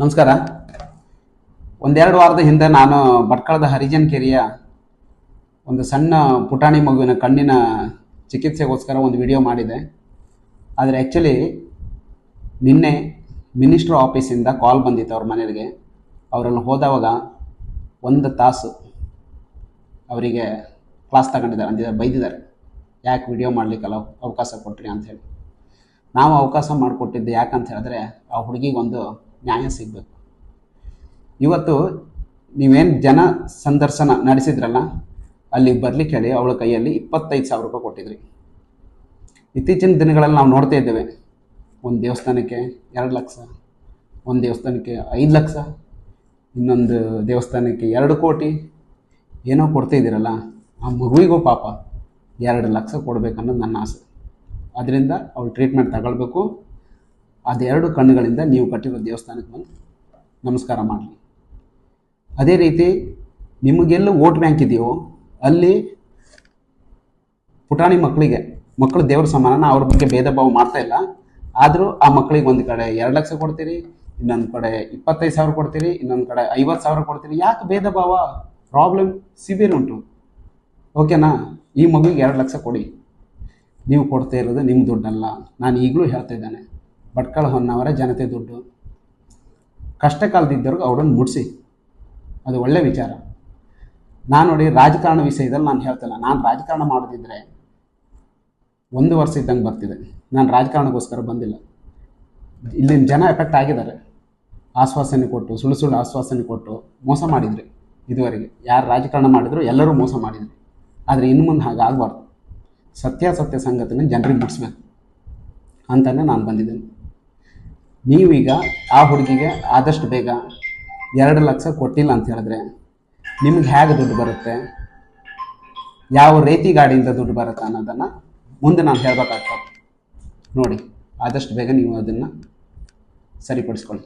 ನಮಸ್ಕಾರ. ಒಂದೆರಡು ವಾರದ ಹಿಂದೆ ನಾನು ಭಟ್ಕಳದ ಹರಿಜನ್ ಕೆರೆಯ ಒಂದು ಸಣ್ಣ ಪುಟಾಣಿ ಮಗುವಿನ ಕಣ್ಣಿನ ಚಿಕಿತ್ಸೆಗೋಸ್ಕರ ಒಂದು ವಿಡಿಯೋ ಮಾಡಿದೆ. ಆದರೆ ಆ್ಯಕ್ಚುಲಿ ನಿನ್ನೆ ಮಿನಿಸ್ಟ್ರ್ ಆಫೀಸಿಂದ ಕಾಲ್ ಬಂದಿತ್ತು ಅವ್ರ ಮನೆಗೆ ಅವರಲ್ಲಿ ಹೋದವಾಗ ಒಂದು ತಾಸು ಅವರಿಗೆ ಕ್ಲಾಸ್ ತಗೊಂಡಿದ್ದಾರೆ, ಅಂದಿದ್ದಾರೆ, ಬೈದಿದ್ದಾರೆ. ಯಾಕೆ ವಿಡಿಯೋ ಮಾಡಲಿಕ್ಕಲ್ಲ ಅವಕಾಶ ಕೊಟ್ರಿ ಅಂತ ಹೇಳಿ. ನಾವು ಅವಕಾಶ ಮಾಡಿಕೊಟ್ಟಿದ್ದು ಯಾಕಂತ ಹೇಳಿದ್ರೆ ಆ ಹುಡುಗಿಗೆ ಒಂದು ನ್ಯಾಯ ಸಿಗಬೇಕು. ಇವತ್ತು ನೀವೇನು ಜನ ಸಂದರ್ಶನ ನಡೆಸಿದ್ರಲ್ಲ, ಅಲ್ಲಿ ಬರ್ಲಿಕ್ಕೆ ಹೇಳಿ ಅವಳ ಕೈಯಲ್ಲಿ ಇಪ್ಪತ್ತೈದು ಸಾವಿರ ರೂಪಾಯಿ ಕೊಟ್ಟಿದ್ರಿ. ಇತ್ತೀಚಿನ ದಿನಗಳಲ್ಲಿ ನಾವು ನೋಡ್ತಾ ಇದ್ದೇವೆ, ಒಂದು ದೇವಸ್ಥಾನಕ್ಕೆ ಎರಡು ಲಕ್ಷ, ಒಂದು ದೇವಸ್ಥಾನಕ್ಕೆ ಐದು ಲಕ್ಷ, ಇನ್ನೊಂದು ದೇವಸ್ಥಾನಕ್ಕೆ ಎರಡು ಕೋಟಿ, ಏನೋ ಕೊಡ್ತಾ ಇದ್ದೀರಲ್ಲ, ಆ ಮಗುವಿಗೂ ಪಾಪ ಎರಡು ಲಕ್ಷ ಕೊಡಬೇಕನ್ನೋದು ನನ್ನ ಆಸೆ. ಅದರಿಂದ ಅವಳು ಟ್ರೀಟ್ಮೆಂಟ್ ತಗೊಳ್ಬೇಕು. ಅದೆರಡು ಕಣ್ಣುಗಳಿಂದ ನೀವು ಕಟ್ಟಿರೋ ದೇವಸ್ಥಾನಕ್ಕೆ ಬಂದು ನಮಸ್ಕಾರ ಮಾಡಲಿ. ಅದೇ ರೀತಿ ನಿಮಗೆಲ್ಲ ವೋಟ್ ಬ್ಯಾಂಕ್ ಇದೆಯೋ, ಅಲ್ಲಿ ಪುಟಾಣಿ ಮಕ್ಕಳಿಗೆ, ಮಕ್ಕಳು ದೇವ್ರ ಸಮಾನ ನಾ ಅವ್ರ ಬಗ್ಗೆ ಭೇದ ಭಾವ ಮಾಡ್ತಾ ಇಲ್ಲ. ಆದರೂ ಆ ಮಕ್ಕಳಿಗೆ ಒಂದು ಕಡೆ ಎರಡು ಲಕ್ಷ ಕೊಡ್ತೀರಿ, ಇನ್ನೊಂದು ಕಡೆ ಇಪ್ಪತ್ತೈದು ಸಾವಿರ ಕೊಡ್ತೀರಿ, ಇನ್ನೊಂದು ಕಡೆ ಐವತ್ತು ಸಾವಿರ ಕೊಡ್ತೀರಿ. ಯಾಕೆ ಭೇದ ಭಾವ? ಪ್ರಾಬ್ಲಮ್ ಸಿವಿಯರ್ ಉಂಟು. ಓಕೆನಾ ಈ ಮಗುವಿಗೆ ಎರಡು ಲಕ್ಷ ಕೊಡಿ. ನೀವು ಕೊಡ್ತಾ ಇರೋದು ನಿಮ್ಮ ದುಡ್ಡಲ್ಲ. ನಾನು ಈಗಲೂ ಹೇಳ್ತಾ ಇದ್ದೇನೆ. ಭಟ್ಕಳ ಹೊನ್ನವರ ಜನತೆ ದುಡ್ಡು. ಕಷ್ಟ ಕಾಲದಿದ್ದವ್ರಿಗೆ ಅವ್ರನ್ನ ಮುಡಿಸಿ ಅದು ಒಳ್ಳೆ ವಿಚಾರ. ನಾನು ನೋಡಿ ರಾಜಕಾರಣ ವಿಷಯದಲ್ಲಿ ನಾನು ಹೇಳ್ತಿಲ್ಲ ನಾನು ರಾಜಕಾರಣ ಮಾಡೋದಿದ್ರೆ ಒಂದು ವರ್ಷ ಇದ್ದಂಗೆ ಬರ್ತಿದೆ. ನಾನು ರಾಜಕಾರಣಕ್ಕೋಸ್ಕರ ಬಂದಿಲ್ಲ. ಇಲ್ಲಿನ ಜನ ಎಫೆಕ್ಟ್ ಆಗಿದ್ದಾರೆ. ಆಶ್ವಾಸನೆ ಕೊಟ್ಟು, ಸುಳ್ಳು ಸುಳ್ಳು ಆಶ್ವಾಸನೆ ಕೊಟ್ಟು ಮೋಸ ಮಾಡಿದ್ರಿ ಇದುವರೆಗೆ. ಯಾರು ರಾಜಕಾರಣ ಮಾಡಿದ್ರು ಎಲ್ಲರೂ ಮೋಸ ಮಾಡಿದರು. ಆದರೆ ಇನ್ನು ಮುಂದೆ ಹಾಗಾಗಬಾರ್ದು. ಸತ್ಯಾಸತ್ಯ ಸಂಗತಿನ ಜನರಿಗೆ ಮುಟ್ಸ್ಬೇಕು ಅಂತಲೇ ನಾನು ಬಂದಿದ್ದೇನೆ. ನೀವೀಗ ಆ ಹುಡುಗಿಗೆ ಆದಷ್ಟು ಬೇಗ ಎರಡು ಲಕ್ಷ ಕೊಟ್ಟಿಲ್ಲ ಅಂತ ಹೇಳಿದ್ರೆ ನಿಮ್ಗೆ ಹೇಗೆ ದುಡ್ಡು ಬರುತ್ತೆ? ಯಾವ ರೀತಿ ಗಾಡಿಯಿಂದ ದುಡ್ಡು ಬರುತ್ತೆ ಅನ್ನೋದನ್ನು ಮುಂದೆ ನಾನು ಹೇಳಬೇಕಾಗ್ತದೆ. ನೋಡಿ, ಆದಷ್ಟು ಬೇಗ ನೀವು ಅದನ್ನು ಸರಿಪಡಿಸ್ಕೊಳ್ಳಿ.